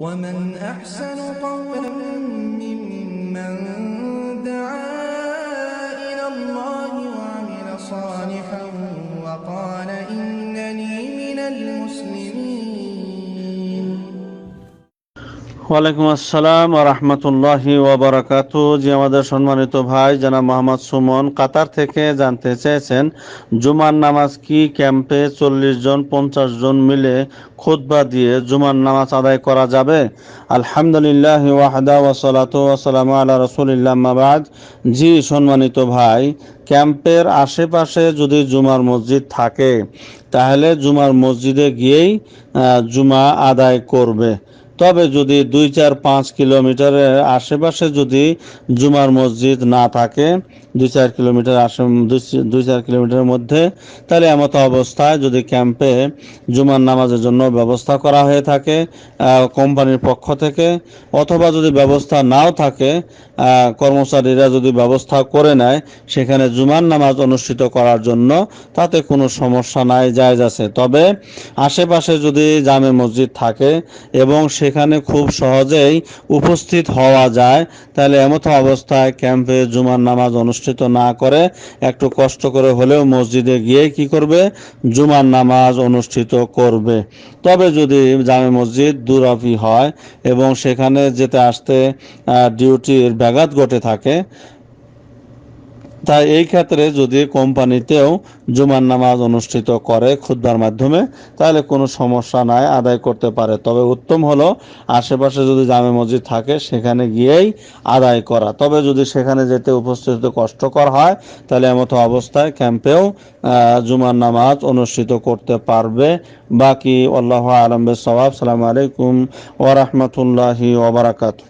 ومن أحسن قولا ممن ওয়ালাইকুম আসসালাম রহমতুল্লাহি ওবরাকাত জি, আমাদের সম্মানিত ভাই জানাব মোহাম্মদ সুমন কাতার থেকে জানতে চেয়েছেন, জুমার নামাজ কি ক্যাম্পে চল্লিশ জন, পঞ্চাশ জন মিলে খুতবা দিয়ে জুমার নামাজ আদায় করা যাবে? আলহামদুলিল্লাহ ওয়াহদা ওয়াসালাত ওয়াসালাম আল্লাহ রসুলিল্লাহ মাবাদ জি, সম্মানিত ভাই, ক্যাম্পের আশেপাশে যদি জুমার মসজিদ থাকে, তাহলে জুমার মসজিদে গিয়েই জুমা আদায় করবে। তবে যদি দুই চার পাঁচ কিলোমিটারের আশেপাশে যদি জুমার মসজিদ না থাকে, দুই চার কিলোমিটার আশে দুই- চার কিলোমিটারের মধ্যে, তাহলে এমতো অবস্থায় যদি ক্যাম্পে জুমার নামাজের জন্য ব্যবস্থা করা হয়ে থাকে কোম্পানির পক্ষ থেকে, অথবা যদি ব্যবস্থা নাও থাকে কর্মচারীরা যদি ব্যবস্থা করে নেয়, সেখানে জুমার নামাজ অনুষ্ঠিত করার জন্য, তাতে কোনো সমস্যা নাই, জায়জ আছে। তবে আশেপাশে যদি জামে মসজিদ থাকে, এবং সেখানে খুব সহজেই উপস্থিত হওয়া যায়, তাহলে এমত অবস্থায় ক্যাম্পে জুমার নামাজ অনুষ্ঠিত না করে একটু কষ্ট করে হলেও মসজিদে গিয়ে কি করবে? জুমার নামাজ অনুষ্ঠিত করবে। তবে যদি জামে মসজিদ দুরাফি হয় এবং সেখানে যেতে আসতে ডিউটির ব্যাঘাত ঘটে থাকে তাই এই ক্ষেত্রে যদি কোম্পানিতেও জুমার নামাজ অনুষ্ঠিত করে খুদ্বার মাধ্যমে, তাহলে কোনো সমস্যা নাই, আদায় করতে পারে। তবে উত্তম হলো আশেপাশে যদি জামে মসজিদ থাকে, সেখানে গিয়েই আদায় করা। তবে যদি সেখানে যেতে উপস্থিত কষ্টকর হয়, তাহলে এমতো অবস্থায় ক্যাম্পেও জুমার নামাজ অনুষ্ঠিত করতে পারবে। বাকি, আল্লাহ আলম সবাব সালাম আলাইকুম ওরহমতুল্লাহি ওবরাকাতু